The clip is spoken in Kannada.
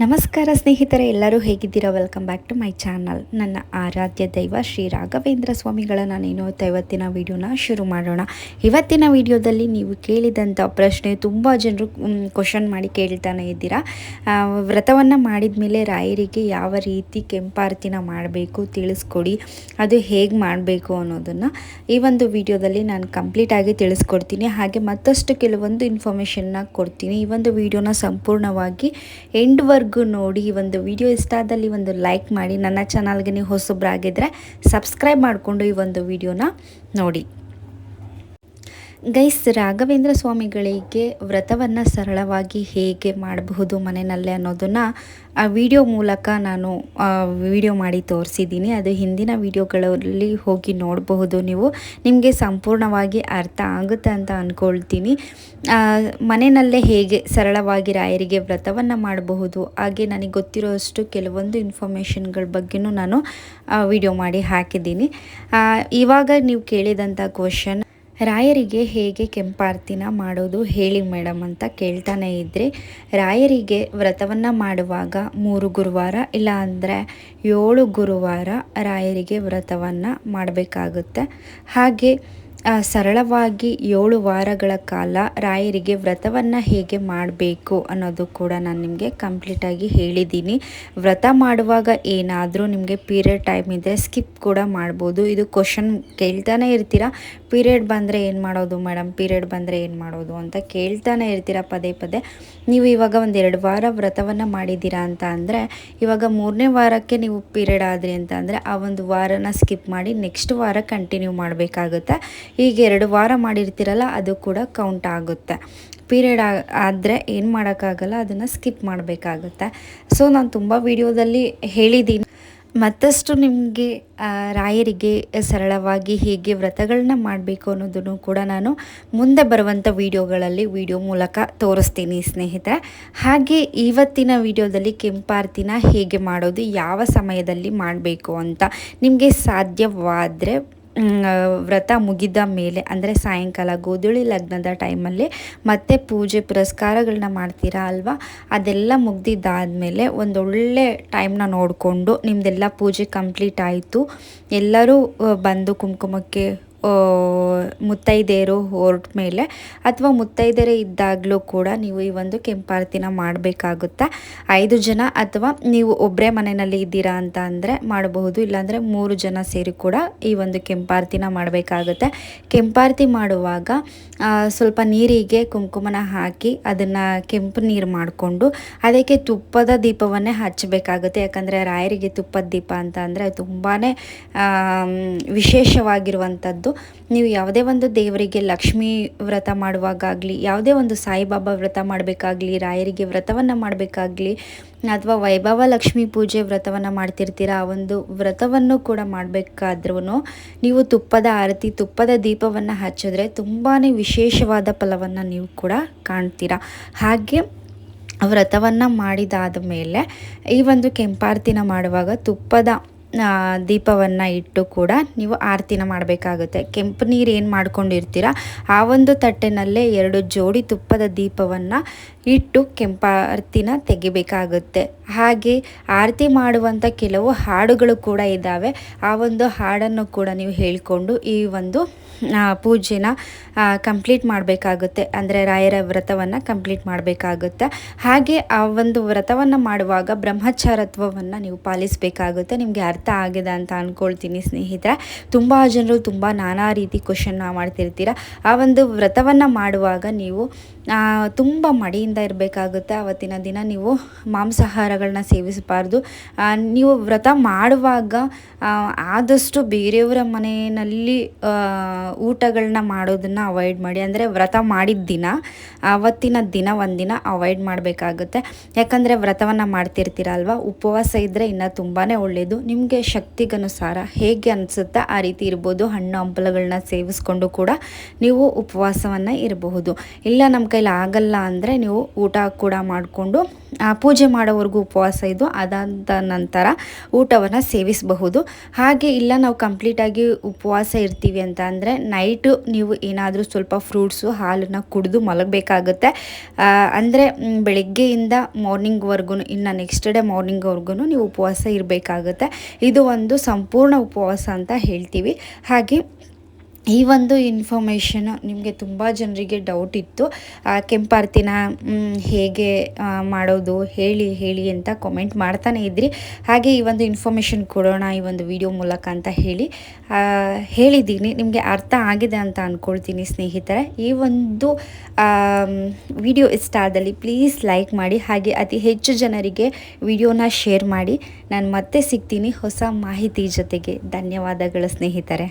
ನಮಸ್ಕಾರ ಸ್ನೇಹಿತರೆ, ಎಲ್ಲರೂ ಹೇಗಿದ್ದೀರಾ? Welcome back to my channel ನನ್ನ ಆರಾಧ್ಯ ದೈವ ಶ್ರೀ ರಾಘವೇಂದ್ರ ಸ್ವಾಮಿಗಳ ನಾನೇನು ಇವತ್ತಿನ ವಿಡಿಯೋನ ಶುರು ಮಾಡೋಣ. ಇವತ್ತಿನ ವಿಡಿಯೋದಲ್ಲಿ ನೀವು ಕೇಳಿದಂಥ ಪ್ರಶ್ನೆ ತುಂಬ ಜನರು ಕ್ವಶನ್ ಮಾಡಿ ಕೇಳ್ತಾನೆ ಇದ್ದೀರಾ. ವ್ರತವನ್ನು ಮಾಡಿದ ಮೇಲೆ ರಾಯರಿಗೆ ಯಾವ ರೀತಿ ಕೆಂಪಾರತಿನ ಮಾಡಬೇಕು ತಿಳಿಸ್ಕೊಡಿ, ಅದು ಹೇಗೆ ಮಾಡಬೇಕು ಅನ್ನೋದನ್ನು ಈ ಒಂದು ವಿಡಿಯೋದಲ್ಲಿ ನಾನು ಕಂಪ್ಲೀಟಾಗಿ ತಿಳಿಸ್ಕೊಡ್ತೀನಿ. ಹಾಗೆ ಮತ್ತಷ್ಟು ಕೆಲವೊಂದು ಇನ್ಫಾರ್ಮೇಷನ್ನ ಕೊಡ್ತೀನಿ. ಈ ಒಂದು ವಿಡಿಯೋನ ಸಂಪೂರ್ಣವಾಗಿ ಎಂಡ್ವರ್ಗು ನೋಡಿ ಈ ಒಂದು ವಿಡಿಯೋ ಇಷ್ಟ ಆದಲ್ಲಿ ಒಂದು ಲೈಕ್ ಮಾಡಿ ನನ್ನ ಚಾನಲ್ಗೆ ನೀವು ಹೊಸಬ್ರಾಗಿದ್ದರೆ ಸಬ್ಸ್ಕ್ರೈಬ್ ಮಾಡಿಕೊಂಡು ಈ ಒಂದು ವಿಡಿಯೋನ ನೋಡಿ. ಗೈಸ್, ರಾಘವೇಂದ್ರ ಸ್ವಾಮಿಗಳಿಗೆ ವ್ರತವನ್ನು ಸರಳವಾಗಿ ಹೇಗೆ ಮಾಡಬಹುದು ಮನೆಯಲ್ಲೇ ಅನ್ನೋದನ್ನು ಆ ವಿಡಿಯೋ ಮೂಲಕ ನಾನು ವಿಡಿಯೋ ಮಾಡಿ ತೋರಿಸಿದ್ದೀನಿ. ಅದು ಹಿಂದಿನ ವಿಡಿಯೋಗಳಲ್ಲಿ ಹೋಗಿ ನೋಡಬಹುದು ನೀವು. ನಿಮಗೆ ಸಂಪೂರ್ಣವಾಗಿ ಅರ್ಥ ಆಗುತ್ತೆ ಅಂತ ಅಂದ್ಕೊಳ್ತೀನಿ ಮನೆಯಲ್ಲೇ ಹೇಗೆ ಸರಳವಾಗಿ ರಾಯರಿಗೆ ವ್ರತವನ್ನು ಮಾಡಬಹುದು, ಹಾಗೆ ನನಗೆ ಗೊತ್ತಿರೋಷ್ಟು ಕೆಲವೊಂದು ಇನ್ಫಾರ್ಮೇಷನ್ಗಳ ಬಗ್ಗೆಯೂ ನಾನು ವಿಡಿಯೋ ಮಾಡಿ ಹಾಕಿದ್ದೀನಿ. ಇವಾಗ ನೀವು ಕೇಳಿದಂಥ ಕ್ವಶನ್ ರಾಯರಿಗೆ ಹೇಗೆ ಕೆಂಪಾರ್ತಿನ ಮಾಡೋದು ಹೇಳಿ ಮೇಡಮ್ ಅಂತ ಕೇಳ್ತಾನೆ ಇದ್ದರೆ ರಾಯರಿಗೆ ವ್ರತವನ್ನು ಮಾಡುವಾಗ ಮೂರು ಗುರುವಾರ ಇಲ್ಲ ಅಂದರೆ ಏಳು ಗುರುವಾರ ರಾಯರಿಗೆ ವ್ರತವನ್ನು ಮಾಡಬೇಕಾಗುತ್ತೆ. ಹಾಗೆ ಸರಳವಾಗಿ ಏಳು ವಾರಗಳ ಕಾಲ ರಾಯರಿಗೆ ವ್ರತವನ್ನು ಹೇಗೆ ಮಾಡಬೇಕು ಅನ್ನೋದು ಕೂಡ ನಾನು ನಿಮಗೆ ಕಂಪ್ಲೀಟಾಗಿ ಹೇಳಿದ್ದೀನಿ. ವ್ರತ ಮಾಡುವಾಗ ಏನಾದರೂ ನಿಮಗೆ ಪೀರಿಯಡ್ ಟೈಮ್ ಇದೆ ಸ್ಕಿಪ್ ಕೂಡ ಮಾಡ್ಬೋದು. ಇದು ಕ್ವಶನ್ ಕೇಳ್ತಾನೆ ಇರ್ತೀರಾ? ಪೀರಿಯಡ್ ಬಂದರೆ ಏನು ಮಾಡೋದು ಮೇಡಮ್ ಪೀರಿಯಡ್ ಬಂದರೆ ಏನು ಮಾಡೋದು ಅಂತ ಕೇಳ್ತಾನೆ ಇರ್ತೀರ ಪದೇ ಪದೇ? ನೀವು ಇವಾಗ ಒಂದು ಎರಡು ವಾರ ವ್ರತವನ್ನು ಮಾಡಿದ್ದೀರಾ ಅಂತ ಅಂದರೆ, ಇವಾಗ ಮೂರನೇ ವಾರಕ್ಕೆ ನೀವು ಪೀರಿಯಡ್ ಆದ್ರಿ ಅಂತ ಅಂದರೆ, ಆ ಒಂದು ವಾರನ ಸ್ಕಿಪ್ ಮಾಡಿ ನೆಕ್ಸ್ಟ್ ವಾರ ಕಂಟಿನ್ಯೂ ಮಾಡಬೇಕಾಗುತ್ತೆ. ಈಗ ಎರಡು ವಾರ ಮಾಡಿರ್ತೀರಲ್ಲ, ಅದು ಕೂಡ ಕೌಂಟ್ ಆಗುತ್ತೆ. ಪೀರಿಯಡ್ ಆದರೆ ಏನು ಮಾಡೋಕ್ಕಾಗಲ್ಲ, ಅದನ್ನು ಸ್ಕಿಪ್ ಮಾಡಬೇಕಾಗುತ್ತೆ. ಸೊ ನಾನು ತುಂಬ ವಿಡಿಯೋದಲ್ಲಿ ಹೇಳಿದ್ದೀನಿ ಮತ್ತಷ್ಟು ನಿಮಗೆ ರಾಯರಿಗೆ ಸರಳವಾಗಿ ಹೇಗೆ ವ್ರತಗಳನ್ನ ಮಾಡಬೇಕು ಅನ್ನೋದನ್ನು ಕೂಡ ನಾನು ಮುಂದೆ ಬರುವಂಥ ವಿಡಿಯೋಗಳಲ್ಲಿ ವಿಡಿಯೋ ಮೂಲಕ ತೋರಿಸ್ತೀನಿ, ಸ್ನೇಹಿತರೆ. ಹಾಗೆ ಇವತ್ತಿನ ವಿಡಿಯೋದಲ್ಲಿ ಕೆಂಪಾರ್ತಿನ ಹೇಗೆ ಮಾಡೋದು, ಯಾವ ಸಮಯದಲ್ಲಿ ಮಾಡಬೇಕು ಅಂತ ನಿಮಗೆ ಸಾಧ್ಯವಾದರೆ ವ್ರತ ಮುಗಿದ ಮೇಲೆ, ಅಂದರೆ ಸಾಯಂಕಾಲ ಗೋಧುಳಿ ಲಗ್ನದ ಟೈಮಲ್ಲಿ ಮತ್ತೆ ಪೂಜೆ ಪುರಸ್ಕಾರಗಳನ್ನ ಮಾಡ್ತೀರಾ ಅಲ್ವಾ? ಅದೆಲ್ಲ ಮುಗ್ದಿದ್ದಾದಮೇಲೆ ಒಂದೊಳ್ಳೆ ಟೈಮ್ನ ನೋಡಿಕೊಂಡು ನಿಮ್ಮದೆಲ್ಲ ಪೂಜೆ ಕಂಪ್ಲೀಟ್ ಆಯಿತು. ಎಲ್ಲರೂ ಬಂದು ಕುಂಕುಮಕ್ಕೆ ಮುತ್ತೈದೆಯರು ಹೊರಟ ಮೇಲೆ ಅಥವಾ ಮುತ್ತೈದೆಯರೇ ಇದ್ದಾಗಲೂ ಕೂಡ ನೀವು ಈ ಒಂದು ಕೆಂಪಾರತಿನ ಮಾಡಬೇಕಾಗುತ್ತೆ? ಐದು ಜನ ಅಥವಾ ನೀವು ಒಬ್ಬರೇ ಮನೆಯಲ್ಲಿ ಇದ್ದೀರಾ ಅಂತ ಅಂದರೆ ಮಾಡಬಹುದು, ಇಲ್ಲಾಂದರೆ ಮೂರು ಜನ ಸೇರಿ ಕೂಡ ಈ ಒಂದು ಕೆಂಪಾರತಿನ ಮಾಡಬೇಕಾಗುತ್ತೆ. ಕೆಂಪಾರತಿ ಮಾಡುವಾಗ ಸ್ವಲ್ಪ ನೀರಿಗೆ ಕುಂಕುಮನ ಹಾಕಿ ಅದನ್ನು ಕೆಂಪು ನೀರು ಮಾಡಿಕೊಂಡು ಅದಕ್ಕೆ ತುಪ್ಪದ ದೀಪವನ್ನೇ ಹಚ್ಚಬೇಕಾಗುತ್ತೆ. ಯಾಕಂದರೆ ರಾಯರಿಗೆ ತುಪ್ಪದ ದೀಪ ಅಂತ ಅಂದರೆ ತುಂಬಾ ವಿಶೇಷವಾಗಿರುವಂಥದ್ದು. ನೀವು ಯಾವುದೇ ಒಂದು ದೇವರಿಗೆ ಲಕ್ಷ್ಮೀ ವ್ರತ ಮಾಡುವಾಗಲಿ ಯಾವುದೇ ಒಂದು ಸಾಯಿಬಾಬಾ ವ್ರತ ಮಾಡಬೇಕಾಗ್ಲಿ, ರಾಯರಿಗೆ ವ್ರತವನ್ನು ಮಾಡಬೇಕಾಗ್ಲಿ, ಅಥವಾ ವೈಭವ ಲಕ್ಷ್ಮೀ ಪೂಜೆ ವ್ರತವನ್ನು ಮಾಡ್ತಿರ್ತೀರ, ಆ ಒಂದು ವ್ರತವನ್ನು ಕೂಡ ಮಾಡಬೇಕಾದ್ರೂ ನೀವು ತುಪ್ಪದ ಆರತಿ, ತುಪ್ಪದ ದೀಪವನ್ನು ಹಚ್ಚಿದ್ರೆ ತುಂಬಾ ವಿಶೇಷವಾದ ಫಲವನ್ನು ನೀವು ಕೂಡ ಕಾಣ್ತೀರಾ. ಹಾಗೆ ವ್ರತವನ್ನು ಮಾಡಿದಾದ ಮೇಲೆ ಈ ಒಂದು ಕೆಂಪಾರ್ತಿನ ಮಾಡುವಾಗ ತುಪ್ಪದ ದೀಪವನ್ನು ಇಟ್ಟು ಕೂಡ ನೀವು ಆರತಿನ ಮಾಡಬೇಕಾಗುತ್ತೆ. ಕೆಂಪು ನೀರು ಏನು ಮಾಡ್ಕೊಂಡಿರ್ತೀರ, ಆ ಒಂದು ತಟ್ಟೆನಲ್ಲೇ ಎರಡು ಜೋಡಿ ತುಪ್ಪದ ದೀಪವನ್ನು ಇಟ್ಟು ಕೆಂಪಾರತಿನ ತೆಗಿಬೇಕಾಗುತ್ತೆ. ಹಾಗೆ ಆರತಿ ಮಾಡುವಂಥ ಕೆಲವು ಹಾಡುಗಳು ಕೂಡ ಇದ್ದಾವೆ ಆ ಒಂದು ಹಾಡನ್ನು ಕೂಡ ನೀವು ಹೇಳಿಕೊಂಡು ಈ ಒಂದು ಪೂಜೆನ ಕಂಪ್ಲೀಟ್ ಮಾಡಬೇಕಾಗುತ್ತೆ. ಅಂದರೆ ರಾಯರ ವ್ರತವನ್ನು ಕಂಪ್ಲೀಟ್ ಮಾಡಬೇಕಾಗುತ್ತೆ. ಹಾಗೆ ಆ ಒಂದು ವ್ರತವನ್ನು ಮಾಡುವಾಗ ಬ್ರಹ್ಮಚಾರತ್ವವನ್ನು ನೀವು ಪಾಲಿಸಬೇಕಾಗುತ್ತೆ. ನಿಮಗೆ ಅರ್ಥ ಆಗಿದೆ ಅಂತ ಅಂದ್ಕೊಳ್ತೀನಿ ಸ್ನೇಹಿತರೆ. ತುಂಬ ಜನರು ತುಂಬ ನಾನಾ ರೀತಿ ಕ್ವಶನ್ನ ಮಾಡ್ತಿರ್ತೀರ. ಆ ಒಂದು ವ್ರತವನ್ನು ಮಾಡುವಾಗ ನೀವು ತುಂಬ ಮಡಿಯಿಂದ ಇರಬೇಕಾಗುತ್ತೆ. ಆವತ್ತಿನ ದಿನ ನೀವು ಮಾಂಸಾಹಾರಗಳನ್ನ ಸೇವಿಸಬಾರ್ದು. ನೀವು ವ್ರತ ಮಾಡುವಾಗ ಆದಷ್ಟು ಬೇರೆಯವರ ಮನೆಯಲ್ಲಿ ಊಟಗಳನ್ನ ಮಾಡೋದನ್ನು ಅವಾಯ್ಡ್ ಮಾಡಿ. ಅಂದರೆ ವ್ರತ ಮಾಡಿದ ದಿನ ಆವತ್ತಿನ ದಿನ ಒಂದಿನ ಅವಾಯ್ಡ್ ಮಾಡಬೇಕಾಗುತ್ತೆ. ಯಾಕಂದರೆ ವ್ರತವನ್ನು ಮಾಡ್ತಿರ್ತೀರಲ್ವ? ಉಪವಾಸ ಇದ್ದರೆ ಇನ್ನೂ ತುಂಬಾ ಒಳ್ಳೆಯದು ನಿಮಗೆ ಶಕ್ತಿಗನುಸಾರ ಹೇಗೆ ಅನಿಸುತ್ತಾ ಆ ರೀತಿ ಇರ್ಬೋದು. ಹಣ್ಣು ಹಂಪಲುಗಳನ್ನ ಸೇವಿಸ್ಕೊಂಡು ಕೂಡ ನೀವು ಉಪವಾಸವನ್ನು ಇರಬಹುದು. ಇಲ್ಲ ನಮ್ಮ ಕೈಲಿ ಆಗಲ್ಲ ಅಂದರೆ ನೀವು ಊಟ ಕೂಡ ಮಾಡಿಕೊಂಡು ಪೂಜೆ ಮಾಡೋವರೆಗೂ ಉಪವಾಸ ಇದು. ಅದಾದ ನಂತರ ಊಟವನ್ನು ಸೇವಿಸಬಹುದು. ಹಾಗೆ ಇಲ್ಲ, ನಾವು ಕಂಪ್ಲೀಟಾಗಿ ಉಪವಾಸ ಇರ್ತೀವಿ ಅಂತ ಅಂದರೆ ನೈಟು ನೀವು ಏನಾದರೂ ಸ್ವಲ್ಪ ಫ್ರೂಟ್ಸು ಹಾಲನ್ನು ಕುಡಿದು ಮಲಗಬೇಕಾಗುತ್ತೆ. ಅಂದರೆ ಬೆಳಗ್ಗೆಯಿಂದ ಮಾರ್ನಿಂಗ್ವರೆಗೂ ಇನ್ನು ನೆಕ್ಸ್ಟ್ ಡೇ ಮಾರ್ನಿಂಗ್ವರೆಗೂ ನೀವು ಉಪವಾಸ ಇರಬೇಕಾಗುತ್ತೆ. ಇದು ಒಂದು ಸಂಪೂರ್ಣ ಉಪವಾಸ ಅಂತ ಹೇಳ್ತೀವಿ. ಹಾಗೆ ಈ ಒಂದು ಇನ್ಫಾರ್ಮೇಷನ್ ನಿಮಗೆ ತುಂಬ ಜನರಿಗೆ ಡೌಟ್ ಇತ್ತು. ಕೆಂಪಾರ್ತಿನ ಹೇಗೆ ಮಾಡೋದು, ಹೇಳಿ ಹೇಳಿ ಅಂತ ಕಾಮೆಂಟ್ ಮಾಡ್ತಾನೆ ಇದ್ರಿ. ಹಾಗೆ ಈ ಒಂದು ಇನ್ಫಾರ್ಮೇಷನ್ ಕೊಡೋಣ ಈ ಒಂದು ವಿಡಿಯೋ ಮೂಲಕ ಅಂತ ಹೇಳಿ. ಹೇಳಿದ್ದೀನಿ, ನಿಮಗೆ ಅರ್ಥ ಆಗಿದೆ ಅಂತ ಅಂದ್ಕೊಳ್ತೀನಿ ಸ್ನೇಹಿತರೆ. ಈ ಒಂದು ವಿಡಿಯೋ ಇಷ್ಟ ಆದಲ್ಲಿ ಪ್ಲೀಸ್ ಲೈಕ್ ಮಾಡಿ, ಹಾಗೆ ಅತಿ ಹೆಚ್ಚು ಜನರಿಗೆ ವಿಡಿಯೋನ ಶೇರ್ ಮಾಡಿ. ನಾನು ಮತ್ತೆ ಸಿಗ್ತೀನಿ ಹೊಸ ಮಾಹಿತಿ ಜೊತೆಗೆ. ಧನ್ಯವಾದಗಳು ಸ್ನೇಹಿತರೆ.